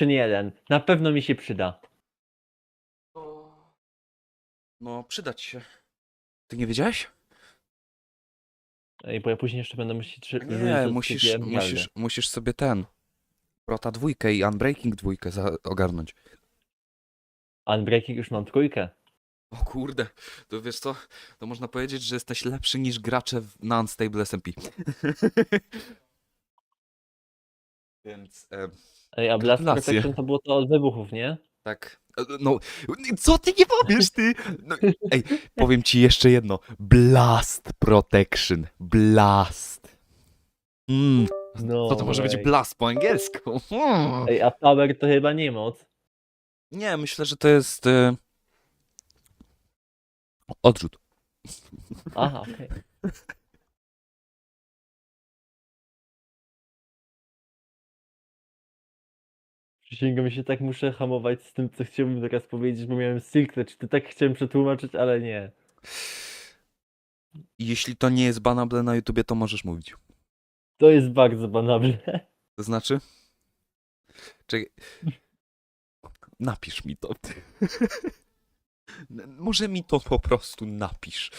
Protection 1. Na pewno mi się przyda. No, przydać się. Ty nie wiedziałeś? Ej, bo ja później jeszcze będę musieć... Czy, Nie, musisz, musisz, musisz sobie ten. Prota dwójkę i Unbreaking dwójkę za- ogarnąć. Unbreaking już mam trójkę. O kurde, to wiesz co, to można powiedzieć, że jesteś lepszy niż gracze w- na Unstable SMP. Więc e, Ej, a Blast Gratulacje. Protection to było to od wybuchów, nie? tak, e, no, co ty nie powiesz, ty? No, ej, powiem ci jeszcze jedno. Blast Protection, Blast. Mm, No. co to może być way. Blast po angielsku? Mm. Ej, a Power to chyba nie moc. Nie, myślę, że to jest e, odrzut. Aha, okej. Przysięgam się, tak muszę hamować z tym, co chciałbym teraz powiedzieć, bo miałem secret, czy to tak chciałem przetłumaczyć, ale nie. Jeśli to nie jest banable na YouTubie, to możesz mówić. To jest bardzo banalne. To znaczy? Czekaj. Napisz mi to. Może mi to po prostu napisz.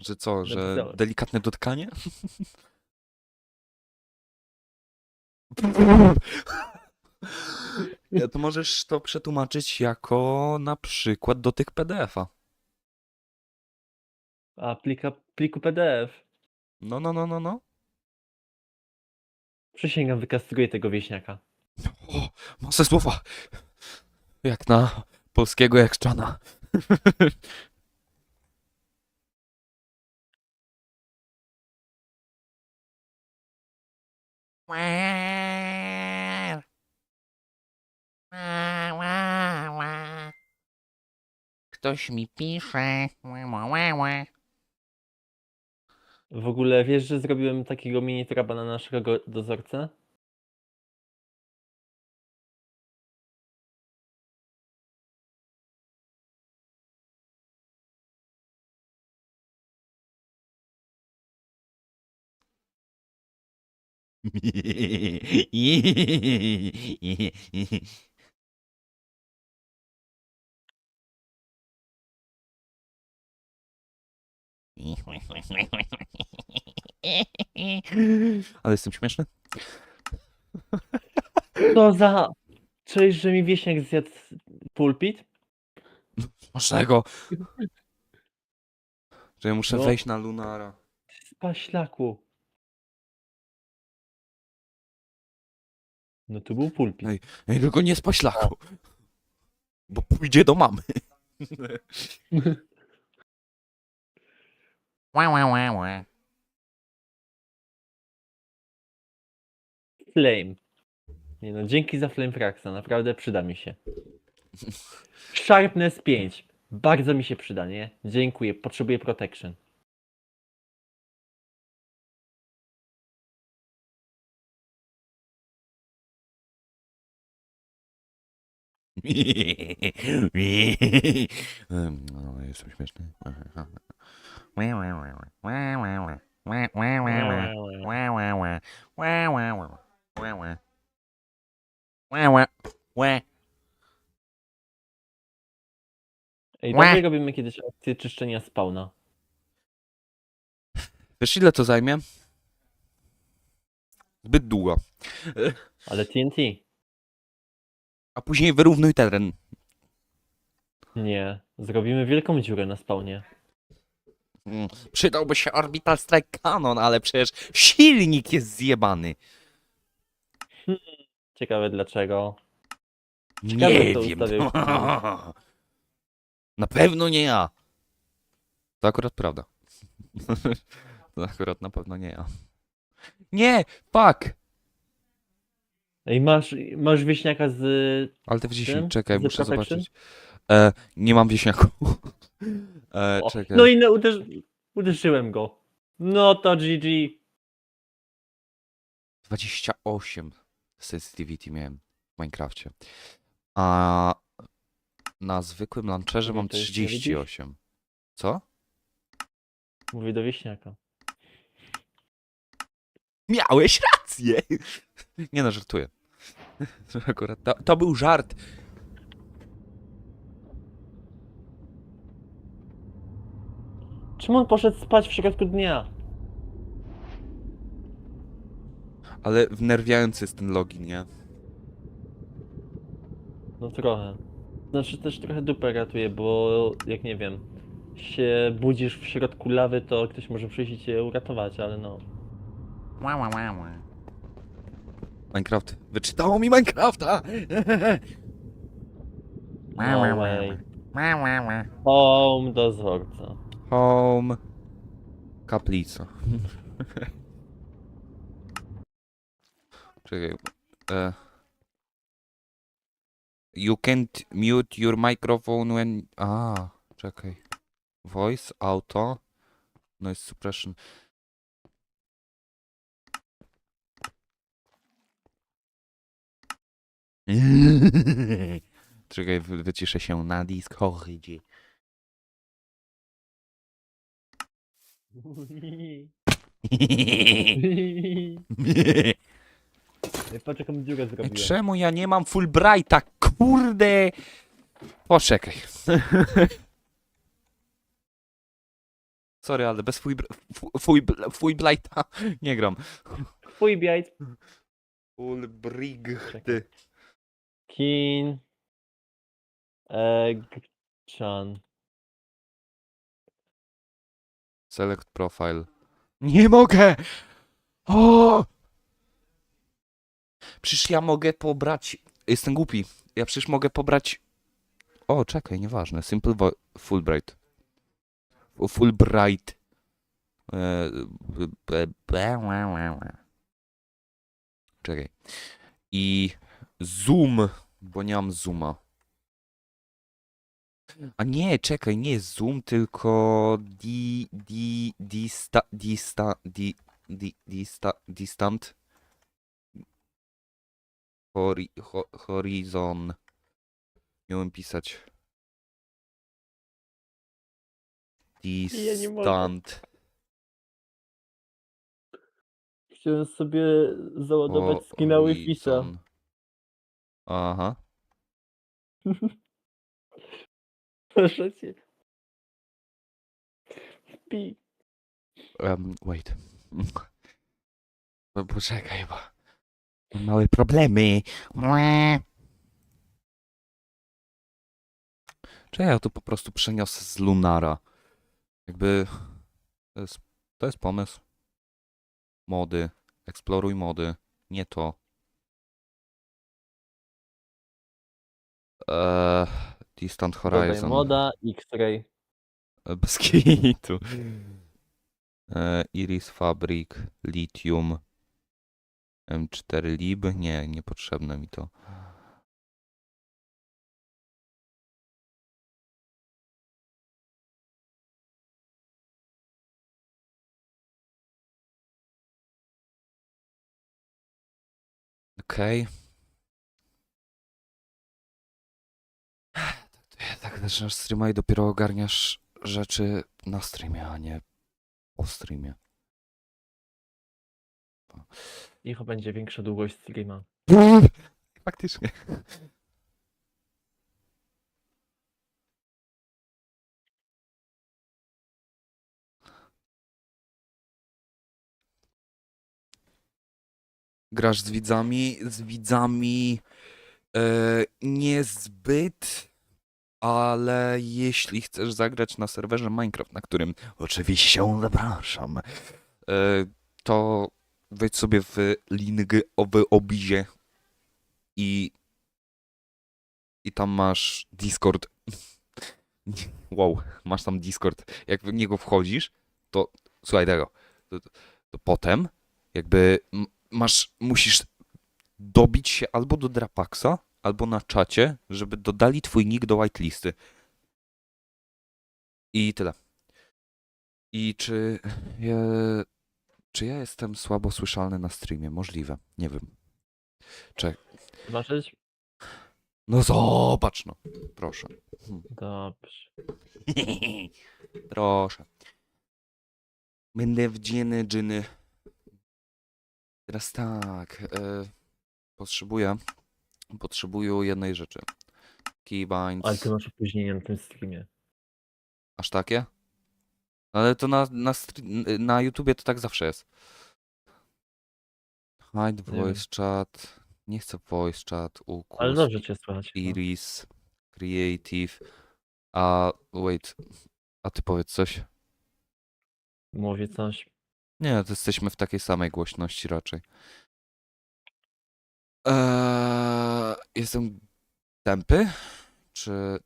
Że co, że Napisałem. delikatne dotkanie? Ja, to możesz to przetłumaczyć jako na przykład dotyk PDF-a. A plika, pliku PDF. No, no, no, no, no. Przysięgam, wykastruję tego wieśniaka. O, mocne słowa. Jak na polskiego Jakszczana. Ktoś mi pisze. W ogóle wiesz, że zrobiłem takiego mini traba na naszego dozorcę? Ale jestem śmieszny? Co za... Cześć, że mi wieśniak zjadł pulpit? Możnego. Że ja muszę No. wejść na Lunara. Spaślaku. No to był pulpit. Ej. Ej, tylko nie z poślaku. Bo pójdzie do mamy. Flame. Nie no, dzięki za Flame Fraxa, naprawdę przyda mi się. Sharpness 5. Bardzo mi się przyda, nie? Dziękuję, potrzebuję protection. Ła, ła. Ła. Ej, dawaj robimy kiedyś akcję czyszczenia spawna. Wiesz ile to zajmie? Zbyt długo. Ale TNT. A później wyrównuj teren. Nie, zrobimy wielką dziurę na spawnie. Mm, Przydałby się Orbital Strike Cannon, ale przecież silnik jest zjebany. Ciekawe dlaczego. Ciekawe, Nie kto wiem. ustawił. Na pewno nie ja. To akurat prawda. To akurat na pewno nie ja. Nie, fuck! Ej, masz, masz wieśniaka z... Ale te wcześniej, Tym? czekaj, muszę Protection? zobaczyć. E, nie mam wieśniaku. E, O, czekaj. no i no, uderz... uderzyłem go. No to GG. 28 sensitivity miałem w Minecrafcie. A na zwykłym launcherze Nie, mam to jest nie widzisz? 38. Co? Mówię do wieśniaka. Miałeś rację! Nie no, żartuję. Akurat to, to był żart. Czemu on poszedł spać w środku dnia? Ale wnerwiający jest ten login, nie? No trochę. Znaczy też trochę dupę ratuje, bo jak nie wiem, się budzisz w środku lawy, to ktoś może przyjść i cię uratować, ale no. Wah, wah. Minecraft. Wyczytało mi Minecrafta! Wah, No wah, wah, way. Home dozorca. Home. Kaplica. Czekaj. E. You can't mute your microphone when... A, czekaj. Voice, auto, noise suppression. Czekaj, wy- wyciszę się na Discordzie. Patrz jaką dziurę zrobiłem. Czemu ja nie mam Fulbrighta? Kurde! Poczekaj. Sorry, ale bez blighta nie gram. Twój biajt. Fulbrigty. Kin. Eggchan. Select profile. Nie mogę! O! Przecież ja mogę pobrać. Jestem głupi. Ja przecież mogę pobrać. O, czekaj, nieważne. Simple vo- Fulbright. Fu- Fulbright. E, b- b- wah. Czekaj. I zoom, bo nie mam zooma. A nie, czekaj, nie jest zoom, tylko di, di, dista, dista, di, di, dista, distant. Hori, ho, horizon. Miałem pisać. Distant. Chciałem sobie załadować skina Wi-Fi. Aha. Proszę cię. Pi. Um, wait. Po- Poczekaj, bo mam małe problemy. Wah. Czy ja to po prostu przeniosę z Lunara? Jakby to jest, to jest pomysł. Mody. Eksploruj mody. Nie to. Eee, Distant Dodaj Horizon. moda, X-ray. E, Bez kitu. E, Iris Fabric, Lithium, M4 Lib. Nie, niepotrzebne mi to. Okej. Tak, zaczynasz streama i dopiero ogarniasz rzeczy na streamie, a nie po streamie. Niech będzie większa długość streama. Faktycznie. Grasz z widzami, z widzami e, niezbyt, ale jeśli chcesz zagrać na serwerze Minecraft, na którym oczywiście zapraszam, e, to wejdź sobie w link w obizie i i tam masz Discord. Wow, masz tam Discord. Jak w niego wchodzisz, to słuchaj tego. To, to potem jakby masz, musisz dobić się albo do Drapaxa, albo na czacie, żeby dodali twój nick do whitelisty. I tyle. I czy ja, czy ja jestem słabo słyszalny na streamie? Możliwe. Nie wiem. Zobaczyć? No zobacz no. Proszę. Dobrze. Proszę. Będę wdzięny, dżyny. Teraz tak. E, potrzebuję. Potrzebuję jednej rzeczy. Keybinds. Ale ty masz opóźnienie na tym streamie. Aż takie? Ale to na, na, na YouTubie to tak zawsze jest. Hide Nie voice chat. Nie chcę voice chat. Ukus, Ale dobrze cię słychać. no. Iris. Creative. A wait. A ty powiedz coś. Mówię coś. Nie, to jesteśmy w takiej samej głośności raczej. Eee, jestem tępy? Czy...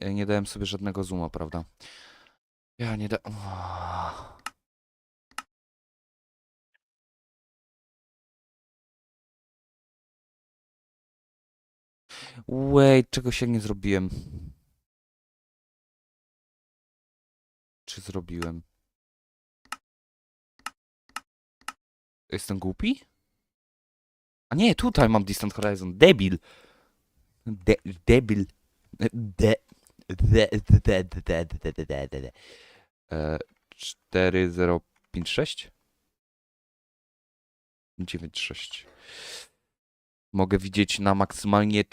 Nie dałem sobie żadnego zooma, prawda? Ja nie da... Wait, czego się nie zrobiłem? Czy zrobiłem? Jestem głupi? A nie, tutaj mam Distant Horizon. Debil. De, debil. De, de, de, de, de, de, de, de, de. E, 4056? 96. Mogę widzieć na maksymalnie